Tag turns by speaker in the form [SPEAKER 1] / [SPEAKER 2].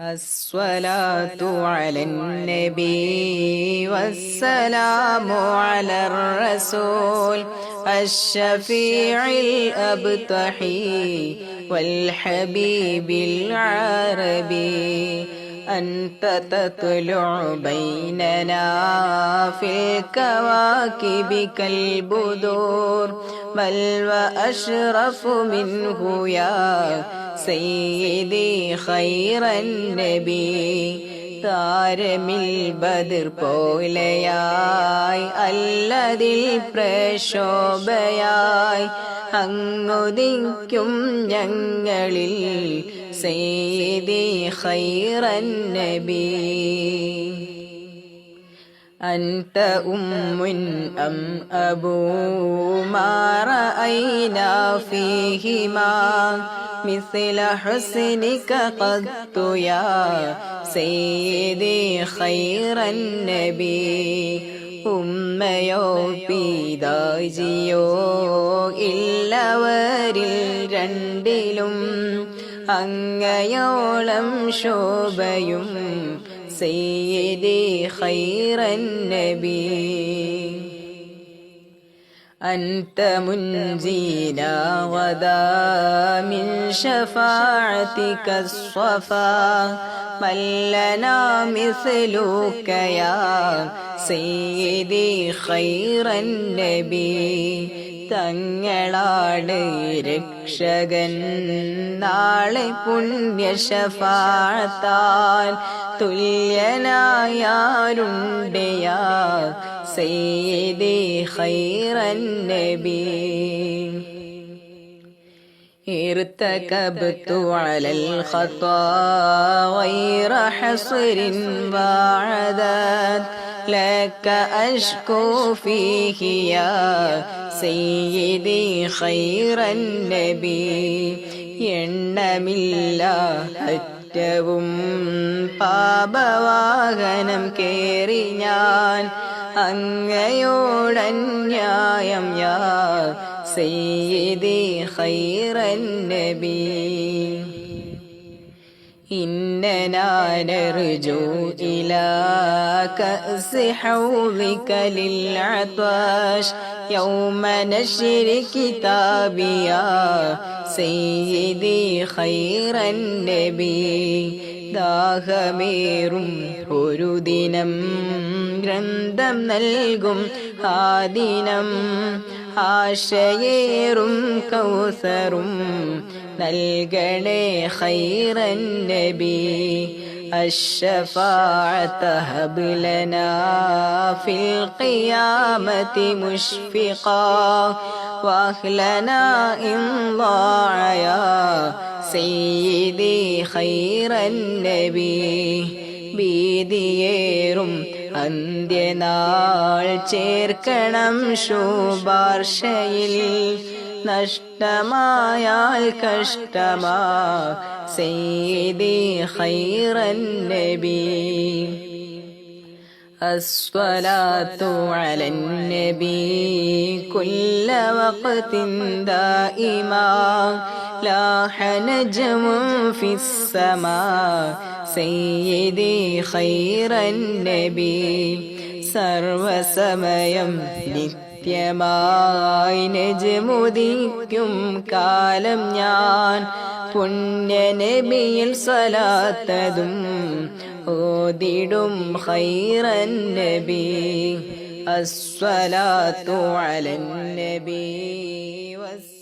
[SPEAKER 1] الصلاة على النبي والسلام على الرسول الشفيع الأبتحي والحبيب العربي. أنت تطلع بيننا في الكواكب كالبدور. بل وأشرف منه يا സയ്യിദി ഖൈറൻ നബി താരമിൽ ബദർ പോലെയായി അല്ലതിൽ പ്രശോഭയായി അങ്ങുദിക്കും ഞങ്ങളിൽ സയ്യിദി ഖൈറൻ നബി. أنت أم أم أبو ما رأينا فيهما مثل حسنك قد يا سيدي خير النبي ഉമ്മയോ പിതാജിയോ ഇല്ലവരിൽ രണ്ടിലും അങ്ങയോളം ശോഭയും سيدي خير النبي. أنت منجينا غدا من شفاعتك الصفا. من لنا مثلك يا سيدي خير النبي. തങ്ങളാണ് രക്ഷകൻ നാളെ പുണ്യശഫാത്താൽ തുല്യനായാരുണ്ടയാ സയ്യിദി ഖൈറൻ നബി ارتكبت على الخطا غير حصر وعدد لك أشكو فيه يا سيدي خير النبي എണ്ണമില്ല അറ്റവും പാപവാഹനം കേറി ഞാൻ അങ്ങയോടന്യായം യാ സയ്യിദി ഖൈറൻ നബി إننا نرجو إلى كأس حوضك للعطش يوم نشر كتابي يا سيدي خير النبي ദാഹമേറും ഒരു ദിനം ഗ്രന്ഥം നൽകും ആ ദിനം ആശയേറും കൗസറും നൽകണേ ഖൈറൻ നബി الشفاعة هب لنا في القيامة مشفقا وأهلنا إن ضاع يا سيدي خير النبي ഭീതിയേറും അന്ത്യനാൾ ചേർക്കണം ശുപാർശയിൽ നഷ്ടമായാൽ കഷ്ടമാ സയ്യിദി ഖൈറൻ നബി الصلاة على النبي كل وقت دائما لاح نجم في السماء സയ്യിദി ഖൈറൻ നബി. സർവസമയം നിത്യമായി നജമുദിക്കും കാലം ഞാൻ. പുണ്യ നബിയിൽ സലാത്തതും ഓതിടും ഖൈറൻ നബി. അസ്വലാത്തു അലൻ നബി വസ്